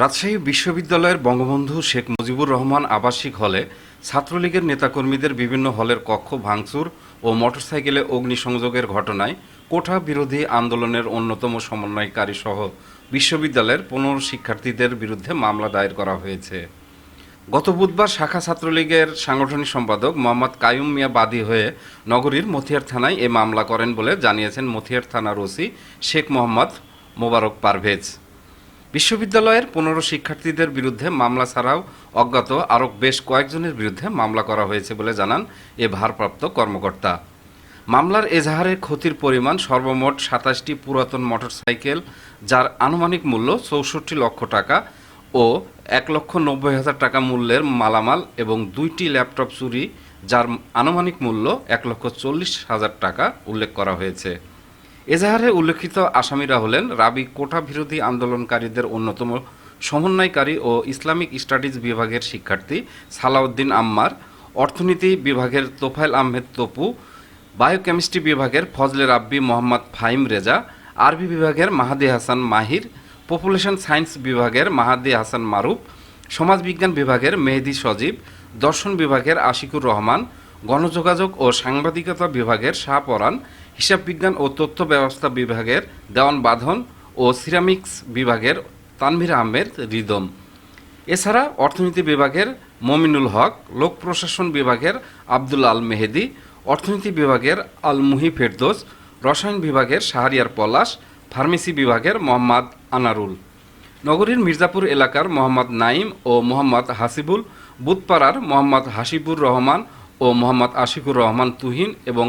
রাজশাহী বিশ্ববিদ্যালয়ের বঙ্গবন্ধু শেখ মুজিবুর রহমান আবাসিক হলে ছাত্রলীগের নেতাকর্মীদের বিভিন্ন হলের কক্ষ ভাঙচুর ও মোটরসাইকেলে অগ্নিসংযোগের ঘটনায় কোঠা বিরোধী আন্দোলনের অন্যতম সমন্বয়কারী সহ বিশ্ববিদ্যালয়ের পনেরো শিক্ষার্থীদের বিরুদ্ধে মামলা দায়ের করা হয়েছে। গত বুধবার শাখা ছাত্রলীগের সাংগঠনিক সম্পাদক মোহাম্মদ কায়ুম মিয়া বাদী হয়ে নগরীর মথিয়ার থানায় এ মামলা করেন বলে জানিয়েছেন মথিয়ার থানার ওসি শেখ মোহাম্মদ মোবারক পারভেজ। বিশ্ববিদ্যালয়ের পনেরো শিক্ষার্থীদের বিরুদ্ধে মামলা ছাড়াও অজ্ঞাত আরও বেশ কয়েকজনের বিরুদ্ধে মামলা করা হয়েছে বলে জানান এ ভারপ্রাপ্ত কর্মকর্তা। মামলার এজাহারে ক্ষতির পরিমাণ সর্বমোট সাতাশটি পুরাতন মোটরসাইকেল, যার আনুমানিক মূল্য চৌষট্টি লক্ষ টাকা ও এক লক্ষ নব্বই হাজার টাকা মূল্যের মালামাল এবং দুইটি ল্যাপটপ চুরি, যার আনুমানিক মূল্য এক লক্ষ চল্লিশ হাজার টাকা উল্লেখ করা হয়েছে। এজাহারে উল্লেখিত আসামিরা হলেন রাবি কোটা বিরোধী আন্দোলনকারীদের অন্যতম সমন্বয়কারী ও ইসলামিক স্টাডিজ বিভাগের শিক্ষার্থী সালাউদ্দিন আম্মার, অর্থনীতি বিভাগের তোফায়েল আহমেদ তপু, বায়োকেমিস্ট্রি বিভাগের ফজলে রাব্বি মোহাম্মদ ফাহিম রেজা, আরবি বিভাগের মাহাদি হাসান মাহির, পপুলেশন সায়েন্স বিভাগের মাহাদি হাসান মারুফ, সমাজবিজ্ঞান বিভাগের মেহেদি সজীব, দর্শন বিভাগের আশিকুর রহমান গণযোগাযোগ ও সাংবাদিকতা বিভাগের শাহপরান হিসাব বিজ্ঞান ও তথ্য ব্যবস্থা বিভাগের দেওয়ান বাঁধন ও সিরামিক্স বিভাগের তানভীর আহমেদ রিদম। এছাড়া অর্থনীতি বিভাগের মমিনুল হক, লোক প্রশাসন বিভাগের আব্দুল আল মেহেদি, অর্থনীতি বিভাগের আল মুহি ফেরদোস, রসায়ন বিভাগের শাহরিয়ার পলাশ, ফার্মেসি বিভাগের মোহাম্মদ আনারুল। নগরীর মির্জাপুর এলাকার মোহাম্মদ নাইম ও মোহাম্মদ হাসিবুল, বুধপাড়ার মোহাম্মদ হাসিবুর রহমান ও মোহাম্মদ আশিকুর রহমান তুহিন এবং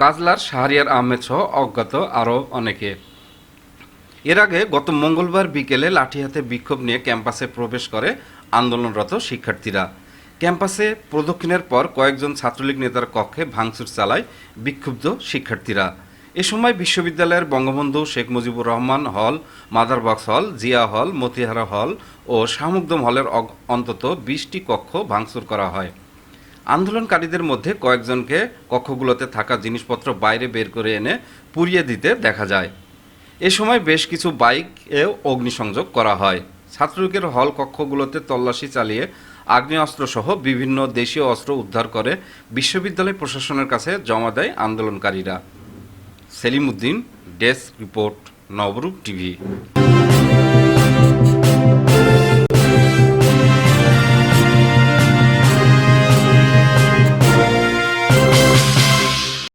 কাজলার শাহরিয়ার আহমেদ সহ অজ্ঞাত আরও অনেকে। এর আগে গত মঙ্গলবার বিকেলে লাঠি হাতে বিক্ষোভ নিয়ে ক্যাম্পাসে প্রবেশ করে আন্দোলনরত শিক্ষার্থীরা। ক্যাম্পাসে প্রদক্ষিণের পর কয়েকজন ছাত্রলীগ নেতার কক্ষে ভাঙচুর চালায় বিক্ষুব্ধ শিক্ষার্থীরা। এ সময় বিশ্ববিদ্যালয়ের বঙ্গবন্ধু শেখ মুজিবুর রহমান হল, মাদারবক্স হল, জিয়া হল, মতিহারা হল ও শাহমুকদম হলের অন্তত বিশটি কক্ষ ভাঙচুর করা হয়। আন্দোলনকারীদের মধ্যে কয়েকজনকে কক্ষগুলোতে থাকা জিনিসপত্র বাইরে বের করে এনে পুড়িয়ে দিতে দেখা যায়। এ সময় বেশ কিছু বাইকেও অগ্নিসংযোগ করা হয়। ছাত্রলীগের হল কক্ষগুলোতে তল্লাশি চালিয়ে আগ্নেয়াস্ত্রসহ বিভিন্ন দেশীয় অস্ত্র উদ্ধার করে বিশ্ববিদ্যালয় প্রশাসনের কাছে জমা দেয় আন্দোলনকারীরা। Selim Uddin desk report, Nobarup TV.